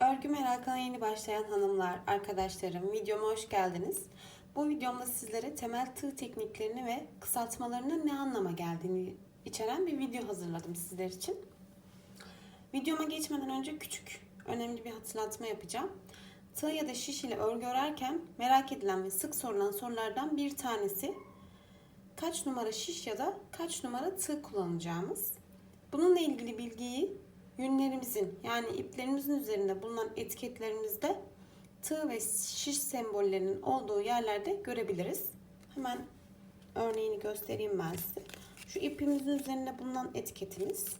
Örgü merakına yeni başlayan hanımlar, arkadaşlarım, videoma hoş geldiniz. Bu videomda sizlere temel tığ tekniklerini ve kısaltmalarının ne anlama geldiğini içeren bir video hazırladım sizler için. Videoma geçmeden önce küçük, önemli bir hatırlatma yapacağım. Tığ ya da şiş ile örgü örerken merak edilen ve sık sorulan sorulardan bir tanesi kaç numara şiş ya da kaç numara tığ kullanacağımız. Bununla ilgili bilgiyi yünlerimizin yani iplerimizin üzerinde bulunan etiketlerimizde tığ ve şiş sembollerinin olduğu yerlerde görebiliriz. Hemen örneğini göstereyim ben size. Şu ipimizin üzerinde bulunan etiketimiz.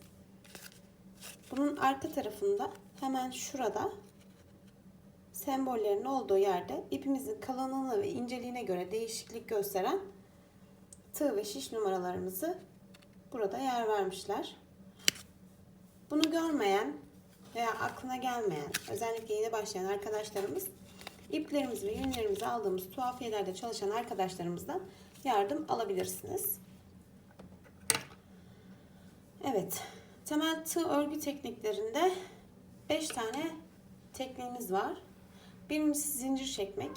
Bunun arka tarafında hemen şurada sembollerin olduğu yerde ipimizin kalınlığına ve inceliğine göre değişiklik gösteren tığ ve şiş numaralarımızı burada yer vermişler. Bunu görmeyen veya aklına gelmeyen, özellikle yeni başlayan arkadaşlarımız iplerimizi ve yünlerimizi aldığımız tuhafiyelerde çalışan arkadaşlarımızdan yardım alabilirsiniz. Evet, temel tığ örgü tekniklerinde 5 tane tekniğimiz var. Birincisi zincir çekmek,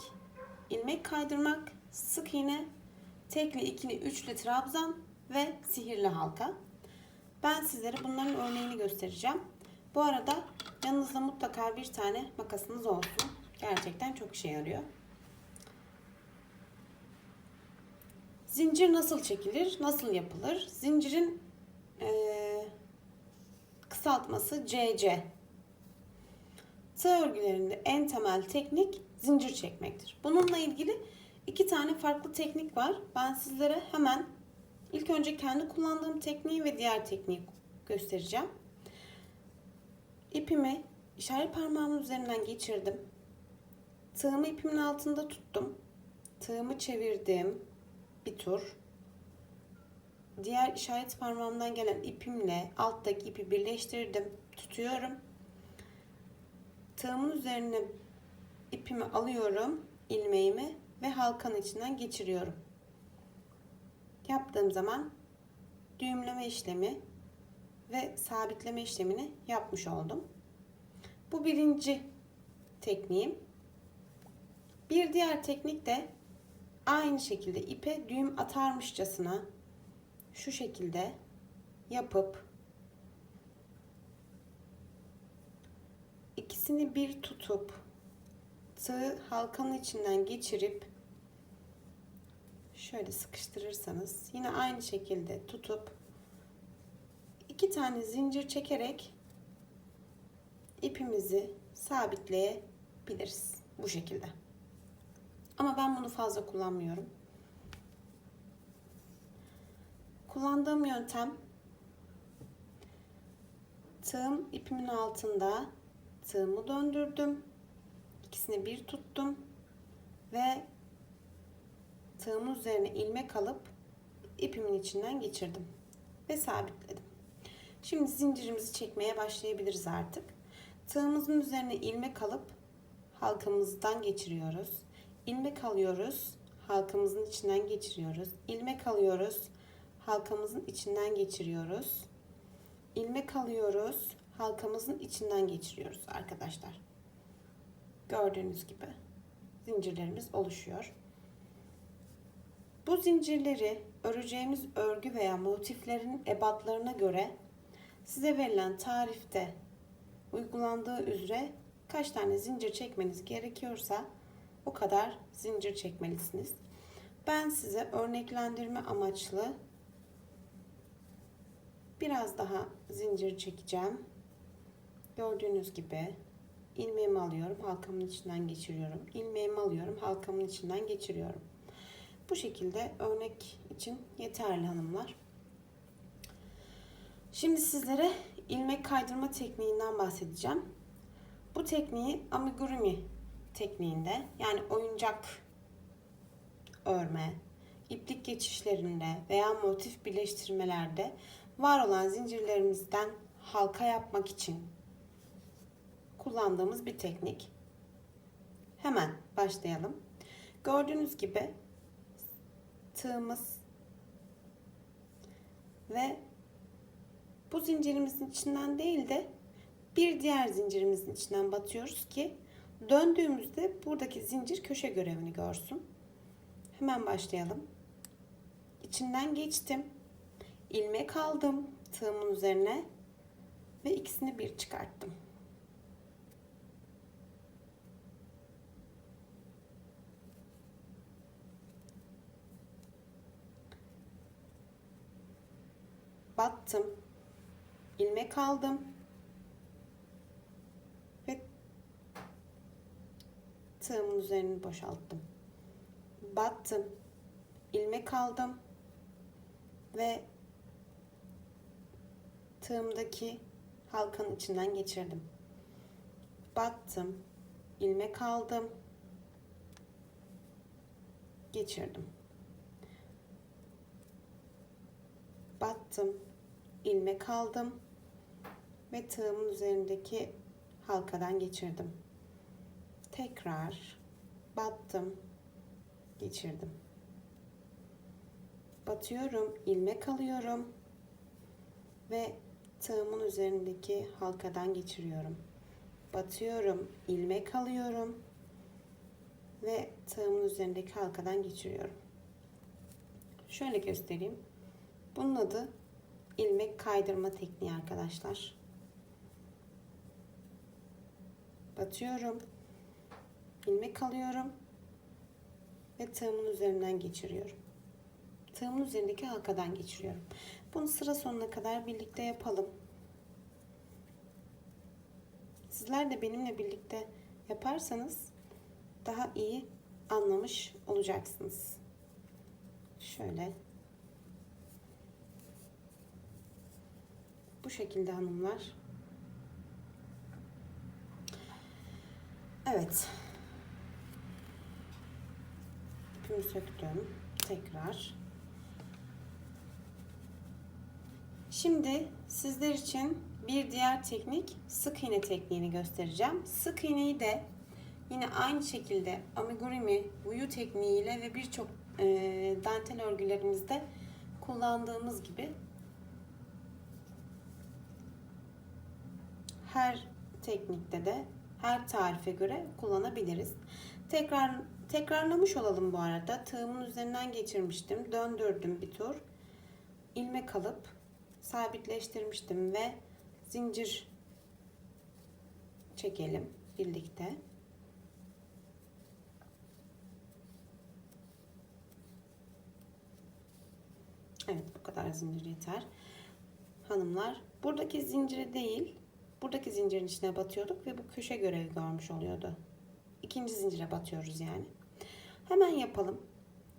ilmek kaydırmak, sık iğne, tekli, ikili, üçlü trabzan ve sihirli halka. Ben sizlere bunların örneğini göstereceğim. Bu arada yanınızda mutlaka bir tane makasınız olsun. Gerçekten çok işe yarıyor. Zincir nasıl çekilir? Nasıl yapılır? Zincirin ee, kısaltması CC. Tığ örgülerinde en temel teknik zincir çekmektir. Bununla ilgili iki tane farklı teknik var. Ben sizlere hemen ilk önce kendi kullandığım tekniği ve diğer tekniği göstereceğim. İpimi işaret parmağımın üzerinden geçirdim. Tığımı ipimin altında tuttum. Tığımı çevirdim bir tur. Diğer işaret parmağımdan gelen ipimle alttaki ipi birleştirdim. Tutuyorum. Tığımın üzerine ipimi alıyorum, ilmeğimi ve halkanın içinden geçiriyorum. Yaptığım zaman düğümleme işlemi ve sabitleme işlemini yapmış oldum. Bu birinci tekniğim. Bir diğer teknik de aynı şekilde ipe düğüm atarmışçasına şu şekilde yapıp ikisini bir tutup tığı halkanın içinden geçirip şöyle sıkıştırırsanız yine aynı şekilde tutup iki tane zincir çekerek ipimizi sabitleyebiliriz bu şekilde. Ama ben bunu fazla kullanmıyorum. Kullandığım yöntem tığım ipimin altında tığımı döndürdüm. İkisini bir tuttum ve tığımın üzerine ilmek alıp ipimin içinden geçirdim ve sabitledim. Şimdi zincirimizi çekmeye başlayabiliriz artık. Tığımızın üzerine ilmek alıp halkamızdan geçiriyoruz. İlmek alıyoruz, halkamızın içinden geçiriyoruz. İlmek alıyoruz, halkamızın içinden geçiriyoruz. İlmek alıyoruz, halkamızın içinden geçiriyoruz arkadaşlar. Gördüğünüz gibi zincirlerimiz oluşuyor. Bu zincirleri öreceğimiz örgü veya motiflerin ebatlarına göre size verilen tarifte uygulandığı üzere kaç tane zincir çekmeniz gerekiyorsa o kadar zincir çekmelisiniz. Ben size örneklendirme amaçlı biraz daha zincir çekeceğim. Gördüğünüz gibi ilmeğimi alıyorum, halkamın içinden geçiriyorum. İlmeğimi alıyorum, halkamın içinden geçiriyorum. Bu şekilde örnek için yeterli hanımlar. Şimdi sizlere ilmek kaydırma tekniğinden bahsedeceğim. Bu tekniği amigurumi tekniğinde yani oyuncak örme, iplik geçişlerinde veya motif birleştirmelerde var olan zincirlerimizden halka yapmak için kullandığımız bir teknik. Hemen başlayalım. Gördüğünüz gibi tığımız ve bu zincirimizin içinden değil de Bir diğer zincirimizin içinden batıyoruz ki döndüğümüzde buradaki zincir köşe görevini görsün. Hemen başlayalım. İçinden geçtim. ilmek aldım tığımın üzerine ve ikisini bir çıkarttım. Battım. ilmek aldım. Ve tığımın üzerini boşalttım. Battım. ilmek aldım. Ve tığımdaki halkanın içinden geçirdim. Battım. ilmek aldım. Geçirdim. Battım ilmek aldım ve tığımın üzerindeki halkadan geçirdim. Tekrar battım, geçirdim. Batıyorum, ilmek alıyorum ve tığımın üzerindeki halkadan geçiriyorum. Batıyorum, ilmek alıyorum ve tığımın üzerindeki halkadan geçiriyorum. Şöyle göstereyim. Bunun adı ilmek kaydırma tekniği arkadaşlar. Batıyorum. ilmek alıyorum ve tığımın üzerinden geçiriyorum. Tığımın üzerindeki halkadan geçiriyorum. Bunu sıra sonuna kadar birlikte yapalım. Sizler de benimle birlikte yaparsanız daha iyi anlamış olacaksınız. Şöyle Bu şekilde hanımlar. Evet. İpimi söktüm. Tekrar. Şimdi sizler için bir diğer teknik sık iğne tekniğini göstereceğim. Sık iğneyi de yine aynı şekilde amigurumi, buyu tekniğiyle ve birçok e, dantel örgülerimizde kullandığımız gibi her teknikte de her tarife göre kullanabiliriz. Tekrar tekrarlamış olalım bu arada. Tığımın üzerinden geçirmiştim. Döndürdüm bir tur. ilmek alıp sabitleştirmiştim ve zincir çekelim birlikte. Evet bu kadar zincir yeter. Hanımlar buradaki zinciri değil buradaki zincirin içine batıyorduk ve bu köşe görevi görmüş oluyordu. İkinci zincire batıyoruz yani. Hemen yapalım.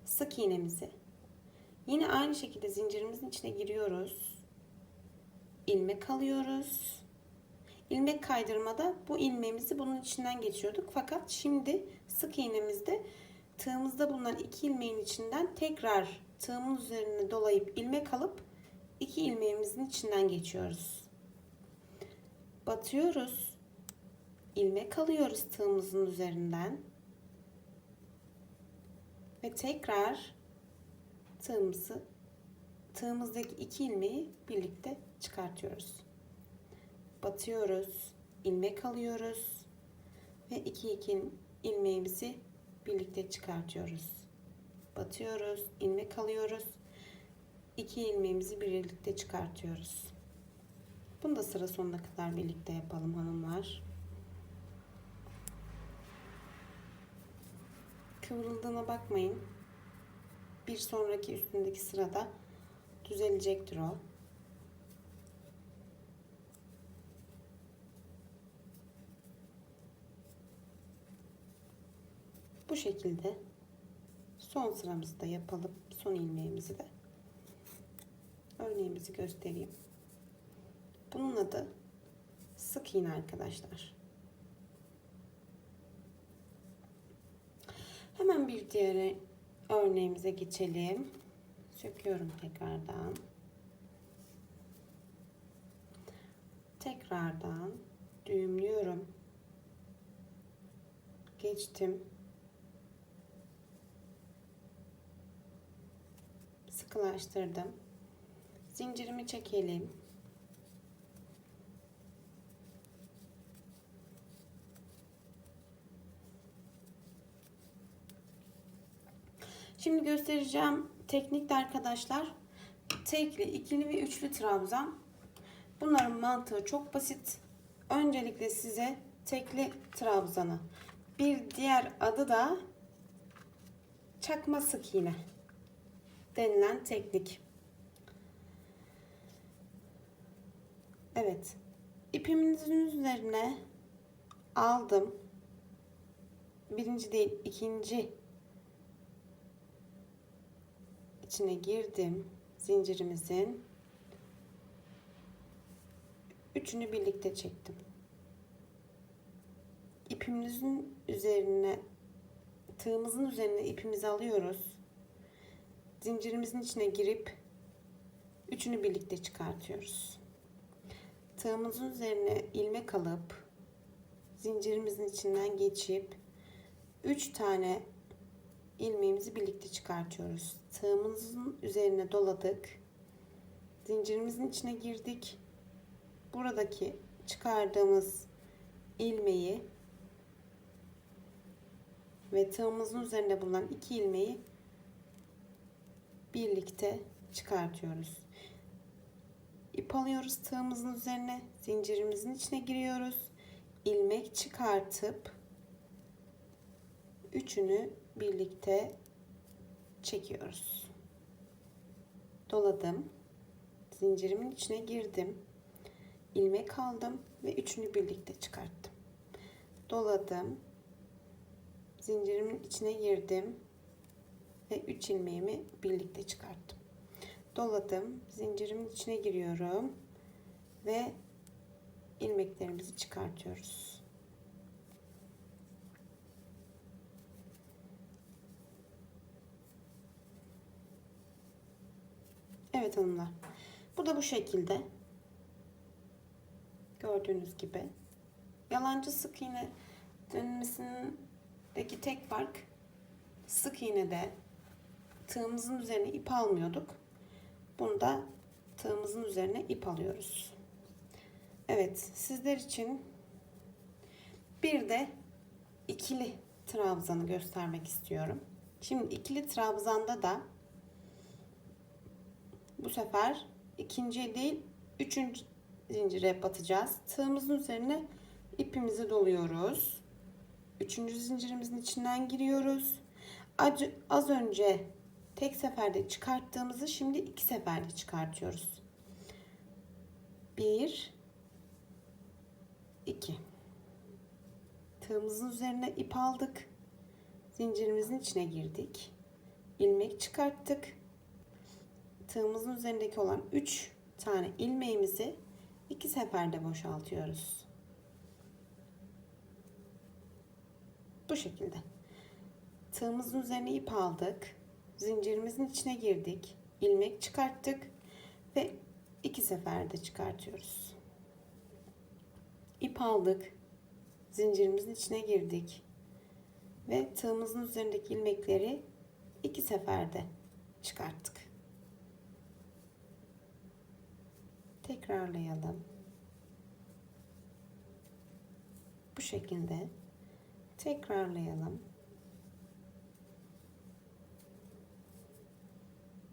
Sık iğnemizi. Yine aynı şekilde zincirimizin içine giriyoruz. İlmek alıyoruz. İlmek kaydırmada bu ilmeğimizi bunun içinden geçiyorduk. Fakat şimdi sık iğnemizde tığımızda bulunan iki ilmeğin içinden tekrar tığımın üzerine dolayıp ilmek alıp iki ilmeğimizin içinden geçiyoruz batıyoruz. ilmek alıyoruz tığımızın üzerinden. Ve tekrar tığımızı tığımızdaki iki ilmeği birlikte çıkartıyoruz. Batıyoruz, ilmek alıyoruz ve iki iki ilmeğimizi birlikte çıkartıyoruz. Batıyoruz, ilmek alıyoruz. iki ilmeğimizi birlikte çıkartıyoruz. Bunu da sıra sonuna kadar birlikte yapalım hanımlar. Kıvrıldığına bakmayın. Bir sonraki üstündeki sırada düzelecektir o. Bu şekilde son sıramızı da yapalım. Son ilmeğimizi de örneğimizi göstereyim. Bunun adı sık iğne arkadaşlar. Hemen bir diğer örneğimize geçelim. Söküyorum tekrardan. Tekrardan düğümlüyorum. Geçtim. Sıkılaştırdım. Zincirimi çekelim. Şimdi göstereceğim teknikte arkadaşlar tekli, ikili ve üçlü trabzan. Bunların mantığı çok basit. Öncelikle size tekli trabzanı. Bir diğer adı da çakma sık iğne denilen teknik. Evet. İpimizin üzerine aldım. Birinci değil, ikinci içine girdim zincirimizin. Üçünü birlikte çektim. İpimizin üzerine tığımızın üzerine ipimizi alıyoruz. Zincirimizin içine girip üçünü birlikte çıkartıyoruz. Tığımızın üzerine ilmek alıp zincirimizin içinden geçip 3 tane ilmeğimizi birlikte çıkartıyoruz. Tığımızın üzerine doladık. Zincirimizin içine girdik. Buradaki çıkardığımız ilmeği ve tığımızın üzerinde bulunan iki ilmeği birlikte çıkartıyoruz. İp alıyoruz tığımızın üzerine, zincirimizin içine giriyoruz. ilmek çıkartıp üçünü birlikte çekiyoruz. Doladım. Zincirimin içine girdim. ilmek aldım ve üçünü birlikte çıkarttım. Doladım. Zincirimin içine girdim ve üç ilmeğimi birlikte çıkarttım. Doladım. Zincirimin içine giriyorum ve ilmeklerimizi çıkartıyoruz. Evet hanımlar. Bu da bu şekilde. Gördüğünüz gibi. Yalancı sık iğne dönmesindeki tek fark sık iğnede tığımızın üzerine ip almıyorduk. Bunda tığımızın üzerine ip alıyoruz. Evet sizler için bir de ikili trabzanı göstermek istiyorum. Şimdi ikili trabzanda da bu sefer ikinci değil üçüncü zincire batacağız. Tığımızın üzerine ipimizi doluyoruz. Üçüncü zincirimizin içinden giriyoruz. Az önce tek seferde çıkarttığımızı şimdi iki seferde çıkartıyoruz. Bir, iki. Tığımızın üzerine ip aldık. Zincirimizin içine girdik. ilmek çıkarttık tığımızın üzerindeki olan 3 tane ilmeğimizi iki seferde boşaltıyoruz. Bu şekilde. Tığımızın üzerine ip aldık. Zincirimizin içine girdik. ilmek çıkarttık ve iki seferde çıkartıyoruz. İp aldık. Zincirimizin içine girdik ve tığımızın üzerindeki ilmekleri iki seferde çıkarttık. Tekrarlayalım. Bu şekilde tekrarlayalım.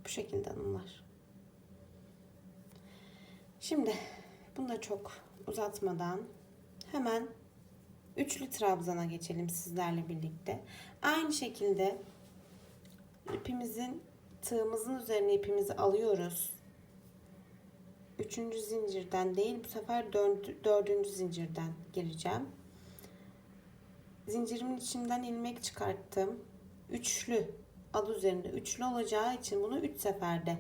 Bu şekilde hanımlar. Şimdi bunu da çok uzatmadan hemen üçlü trabzana geçelim sizlerle birlikte. Aynı şekilde ipimizin tığımızın üzerine ipimizi alıyoruz üçüncü zincirden değil bu sefer dördüncü zincirden gireceğim. Zincirimin içinden ilmek çıkarttım. Üçlü adı üzerinde üçlü olacağı için bunu üç seferde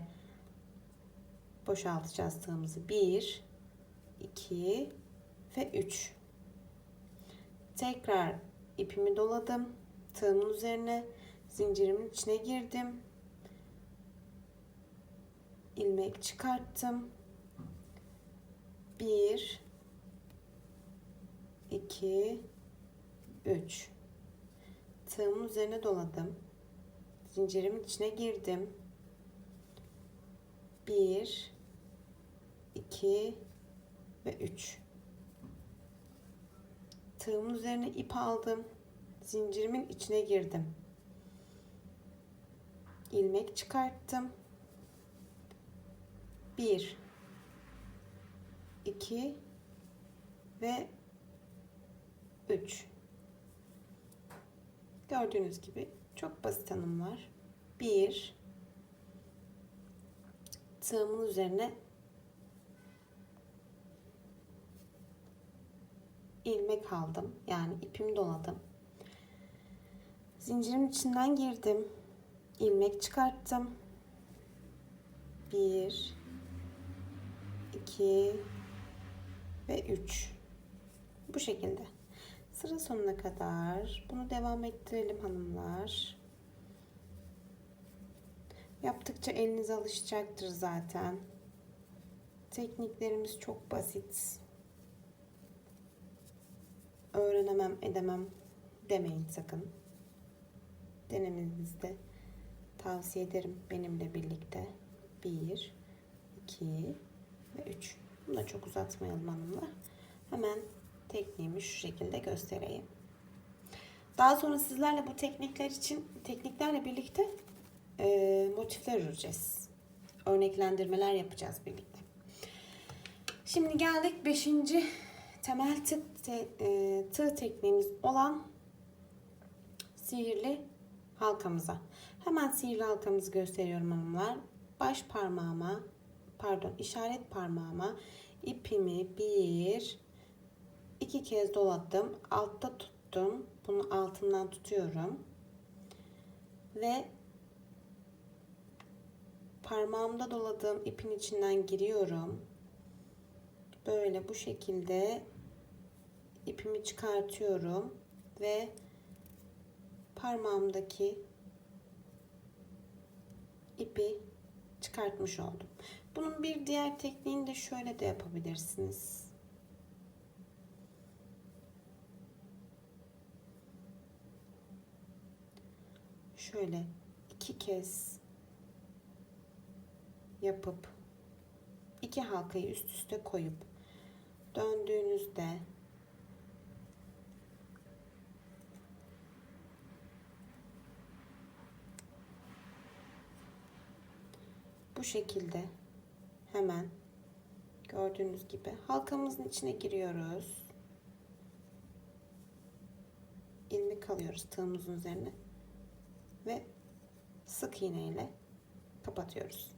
boşaltacağız tığımızı. Bir, iki ve üç. Tekrar ipimi doladım. Tığımın üzerine zincirimin içine girdim. ilmek çıkarttım 1 2 3 tığımın üzerine doladım. Zincirimin içine girdim. 1 2 ve 3 tığımın üzerine ip aldım. Zincirimin içine girdim. İlmek çıkarttım. 1 2 ve 3 Gördüğünüz gibi çok basit hanımlar. 1 tığımın üzerine ilmek aldım. Yani ipimi doladım. Zincirin içinden girdim. ilmek çıkarttım. 1 2 ve 3 bu şekilde. Sıra sonuna kadar bunu devam ettirelim hanımlar. Yaptıkça elinize alışacaktır zaten. Tekniklerimiz çok basit. Öğrenemem edemem demeyin sakın. Denemenizde tavsiye ederim benimle birlikte. 1 2 ve 3. Bunu da çok uzatmayalım hanımlar. Hemen tekniğimi şu şekilde göstereyim. Daha sonra sizlerle bu teknikler için tekniklerle birlikte e, motifler öreceğiz. Örneklendirmeler yapacağız birlikte. Şimdi geldik 5. temel tığ, te, e, tığ tekniğimiz olan sihirli halkamıza. Hemen sihirli halkamızı gösteriyorum hanımlar. Baş parmağıma pardon işaret parmağıma ipimi bir iki kez doladım. Altta tuttum. Bunu altından tutuyorum. Ve parmağımda doladığım ipin içinden giriyorum. Böyle bu şekilde ipimi çıkartıyorum ve parmağımdaki ipi çıkartmış oldum. Bunun bir diğer tekniğini de şöyle de yapabilirsiniz. Şöyle iki kez yapıp iki halkayı üst üste koyup döndüğünüzde bu şekilde hemen gördüğünüz gibi halkamızın içine giriyoruz. ilmek alıyoruz tığımızın üzerine ve sık iğne ile kapatıyoruz.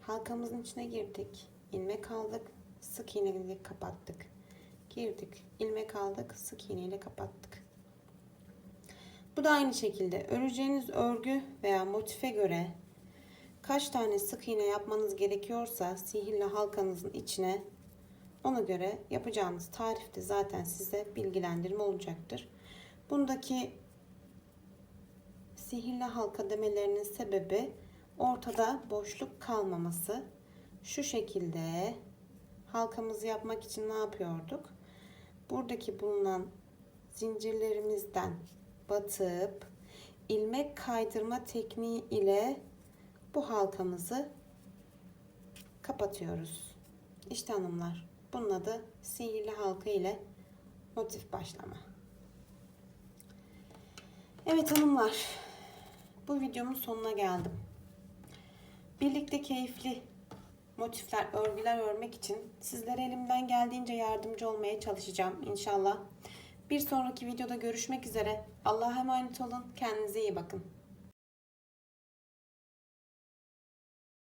Halkamızın içine girdik, ilmek aldık, sık iğne ile kapattık. Girdik, ilmek aldık, sık iğne ile kapattık. Bu da aynı şekilde öreceğiniz örgü veya motife göre kaç tane sık iğne yapmanız gerekiyorsa sihirli halkanızın içine ona göre yapacağınız tarifte zaten size bilgilendirme olacaktır. Bundaki sihirli halka demelerinin sebebi ortada boşluk kalmaması. Şu şekilde halkamızı yapmak için ne yapıyorduk? Buradaki bulunan zincirlerimizden batıp ilmek kaydırma tekniği ile bu halkamızı kapatıyoruz. İşte hanımlar bunun adı sihirli halka ile motif başlama. Evet hanımlar bu videomun sonuna geldim. Birlikte keyifli motifler, örgüler örmek için sizlere elimden geldiğince yardımcı olmaya çalışacağım inşallah. Bir sonraki videoda görüşmek üzere. Allah'a emanet olun. Kendinize iyi bakın.